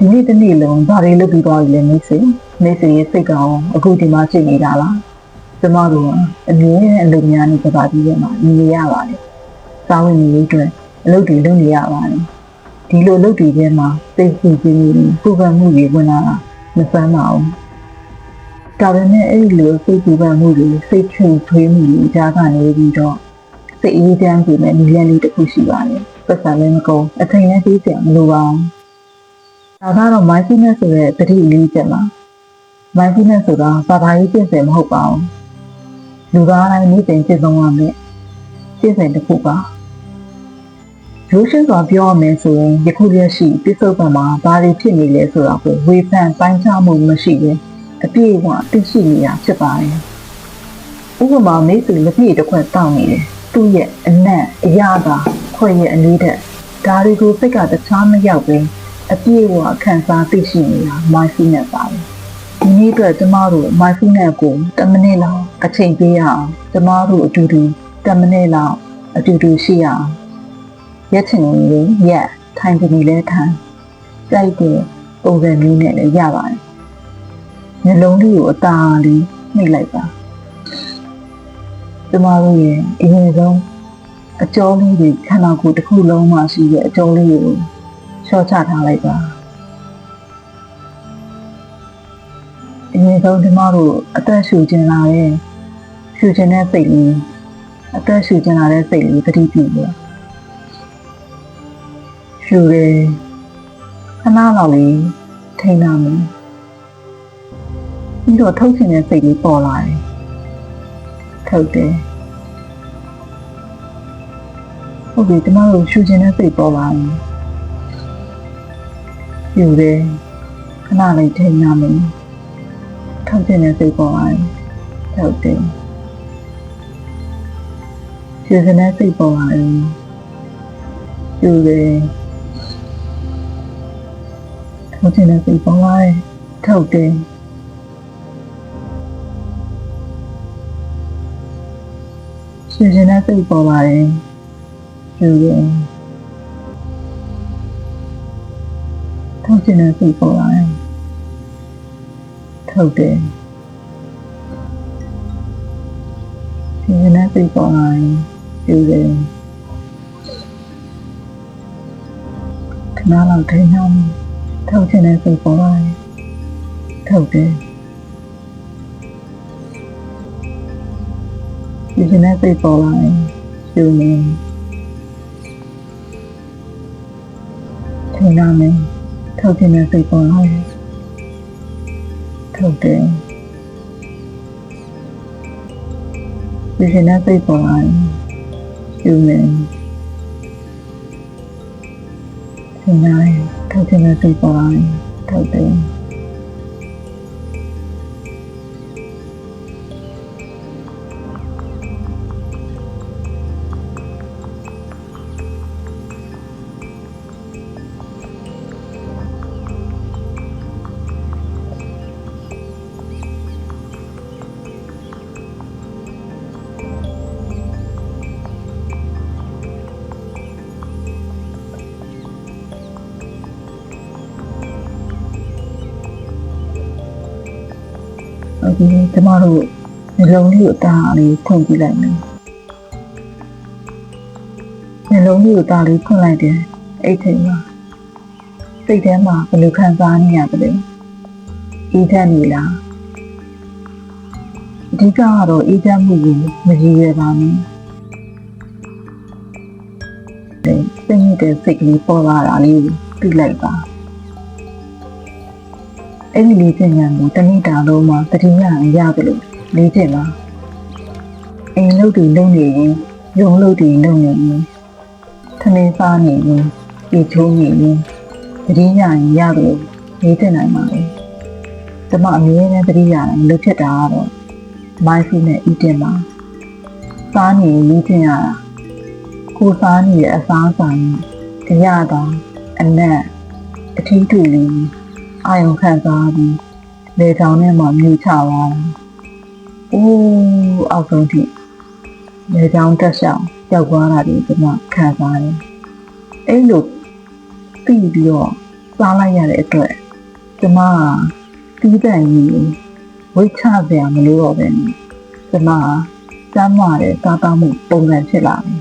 ဒီနေ့တစ်နေ့လုံးဘာတွေလုပ်ပြီးသွားပြီလဲမိတ်ဆွေမိတ်ဆွေရဲ့စိတ်ကောင်အခုဒီမှာရှိနေတာလားကျမတို့ကအမြဲအလုပ်များနေကြပါသေးတယ်မှာနေရပါတယ်စားဝင်နေရေးအတွက်အလုပ်တွေလုပ်နေရပါတယ်ဒီလိုအလုပ်တွေထဲမှာစိတ်ဆူခြင်းတွေပူပန်မှုတွေဝင်လာတာမဆန်းပါဘူးဒါပေမဲ့အဲ့ဒီလိုစိတ်ပူပန်မှုတွေစိတ်ချွေထွေးမှုတွေကြားကနေပြီးတော့စိတ်အေးချမ်းစေမဲ့နည်းလမ်းလေးတစ်ခုရှိပါတယ်ပတ်စံလည်းမကုန်အထင်နဲ့ကြီးစရာမလိုပါဘူး ဒါကတော့ mindfulness ဆိုတဲ့သတိလေးချက်ပါ mindfulness ဆိုတာဘာသာရေးကျင့်စဉ်မဟုတ်ပါဘူးလူသားတိုင်းနေ့စဉ်ကျင့်သုံးရမယ့်ကျင့်စဉ်တစ်ခုပါရိုးရှင်းစွာပြောရမယ်ဆိုရင်ယခုရက်ရှိပြစ္ဆုတ်ပံမှာဘာတွေဖြစ်နေလဲဆိုတာကိုဝေဖန်ပိုင်းခြားမှုမရှိဘူးအပြည့်အဝသိရှိနေတာဖြစ်ပါတယ်ဥပမာမိတ်ဆွေလက်ပြည့်တစ်ခွက်တောင်းနေတယ်သူ့ရဲ့အနံ့အရသာခွက်ရဲ့အလေးတက်ဒါတွေကိုစိတ်ကတခြားမရောက်ပဲ အပြည့်အဝခံစားသိရှိနေတာ mindfulness ပါပဲဒီနေ့အတွက်ကျမတို့ mindfulness ကို10မိနစ်လောက်အချိန်ပေးရအောင်ကျမတို့အတူတူ10မိနစ်လောက်အတူတူရှိရအောင်ရက်ချင်ရင်ရက်ထိုင်ကြည့်လဲထိုင်ကြိုက်တဲ့ပုံစံမျိုးနဲ့လည်းရပါတယ်နှလုံးလေးကိုအသာလေးနှိပ်လိုက်ပါကျမတို့ရဲ့အရင်ဆုံးအကျော်လေးတွေခန္ဓာကိုယ်တစ်ခုလုံးမှာရှိတဲ့အကျော်လေးကို လျှော့ချထားလိုက်ပါအရင်ဆုံးဒီမတို့အသက်ရှူကျင်လာတဲ့ရှူကျင်တဲ့စိတ်လေးအသက်ရှူကျင်လာတဲ့စိတ်လေးသတိပြုလို့ရှူရဲခဏလောက်လေးထိန်းနာမယ်ပြီးတော့ထုတ်ချင်တဲ့စိတ်လေးပေါ်လာတယ်ထုတ်တယ်ဟုတ်ပြီဒီမတို့ရှူကျင်တဲ့စိတ်ပေါ်လာရင် ယူတယ်ခဏလေးထိန်းရမယ်ထောက်ကျင်တဲ့စိတ်ပေါ်လာတယ်ထောက်တယ်ယူစတဲ့စိတ်ပေါ်လာတယ်ယူတယ်ထောက်ကျင်တဲ့စိတ်ပေါ်လာတယ်ထောက်တယ်ယူစတဲ့စိတ်ပေါ်လာတယ်ယူတယ် ထုတ်ချင်တဲ့စိတ်ပေါ်လာတယ်ထုတ်တယ်ချင်တဲ့စိတ်ပေါ်လာရင်ယူတယ်ခဏလောက်ထိန်းအောင်ထုတ်ချင်တဲ့စိတ်ပေါ်လာရင်ထုတ်တယ်ယူချင်တဲ့စိတ်ပေါ်လာရင်ယူနေထိန်း ရမယ်ထုတ်ခြင်းနဲ့စိတ်ပေါ်လာတယ်ထုတ်တယ်ဒီရှင်နဲ့စိတ်ပေါ်လာတယ်ယူမယ်သင်နိုင်ထုတ်ခြင်းနဲ့စိတ်ပေါ်လာတယ်ထုတ်တယ်ဟုတ် ပြီကျမတို့နှလုံးလေးကိုတားလေးဖွင့်ကြည့်လိုက်မယ်နှလုံးလေးကိုတားလေးဖွင့်လိုက်တယ်အဲ့ချိန်မှာစိတ်ထဲမှာဘယ်လိုခံစားနေရသလဲအေးချမ်းနေလားအဓိကကတော့အေးချမ်းမှုကိုမရည်ရပါဘူးတဲ့စိတ်ညစ်တဲ့စိတ်ကလေးပေါ်လာတာလေးကိုသိလိုက်ပါ အဲ့ဒီလေးကျင်ညာကိုတနေ့တာလုံးမှာတတိယအရတယ်လို့လေးကျင်ပါအိမ်လုပ်တွေလုပ်နေရင်ရုံလုပ်တွေလုပ်နေရင်ထမင်းစားနေရင်ပြေချိုးနေရင်တတိယရင်ရတယ်လို့လေးကျင်နိုင်ပါလေကျမအမြဲတမ်းတတိယတိုင်းလုပ်ဖြစ်တာကတော့ mindfulness eating ပါစားနေရင်လေးကျင်ရတာကိုယ်စားနေတဲ့အစားအစာရင်တရားတာအနက်အထီးတွေလေး အာယုံခံစားပြီးလေချောင်းထဲမှာမြူချသွားတာ။အိုးအောက်ဆုံးထိလေချောင်းတက်ဆောင်ရောက်သွားတာဒီကျွန်မခံစားတယ်။အဲ့လိုပြီးပြီးတော့စားလိုက်ရတဲ့အတွက်ကျမကတီးတန့်ကြီးကိုဝိတ်ချစရာမလိုတော့ပဲနဲ့ကျမကစမ်းမတဲ့စားတောက်မှုပုံစံဖြစ်လာတယ်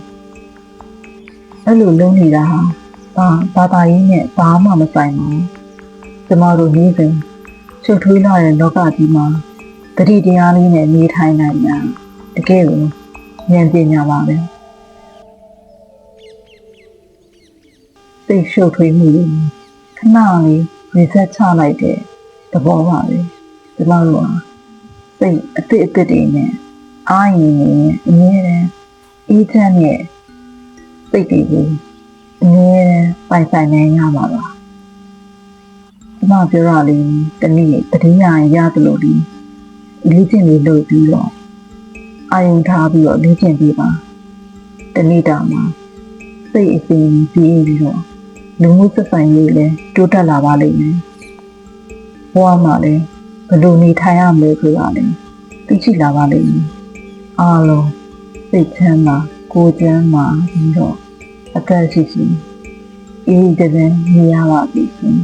အဲ့လိုလုံးနေတာဟာဘာဘာသာရေးနဲ့ဘာမှမဆိုင်ပါဘူး ကျမတို့နေ့စဉ်ချွတ်ထွေးလာတဲ့လောကကြီးမှာတတိတရားလေးနဲ့နေထိုင်နိုင်တာတကယ်ကိုဉာဏ်ပညာပါပဲစိတ်ရှုပ်ထွေးမှုတွေခဏလေး reset ချလိုက်တဲ့သဘောပါပဲကျမတို့ဟာစိတ်အစ်စ်အစ်စ်တွေနဲ့အာရင်နေနဲ့အမြဲတမ်းအေးချမ်းတဲ့စိတ်တွေကိုအမြဲတမ်းပိုင်ဆိုင်နိုင်ရမှာပါ ကျမပြောရလေးတနည်းတတိယရတယ်လို့ဒီလေ့ကျင့်လေးလုပ်ပြီးတော့အာယုံထားပြီးတော့လေ့ကျင့်ပြီးပါတနေ့တာမှာစိတ်အစဉ်ကြီးပြီးတော့လူမှုဆက်ဆံရေးလည်းတိုးတက်လာပါလိမ့်မယ်ဘဝမှာလည်းဘယ်လိုနေထိုင်ရမလဲဆိုတာလည်းသိရှိလာပါလိမ့်မယ်အားလုံးစိတ်ချမ်းသာကိုယ်ချမ်းသာပြီးတော့အသက်ရှိရှိအေးတဲ့နေရပါပြီရှင်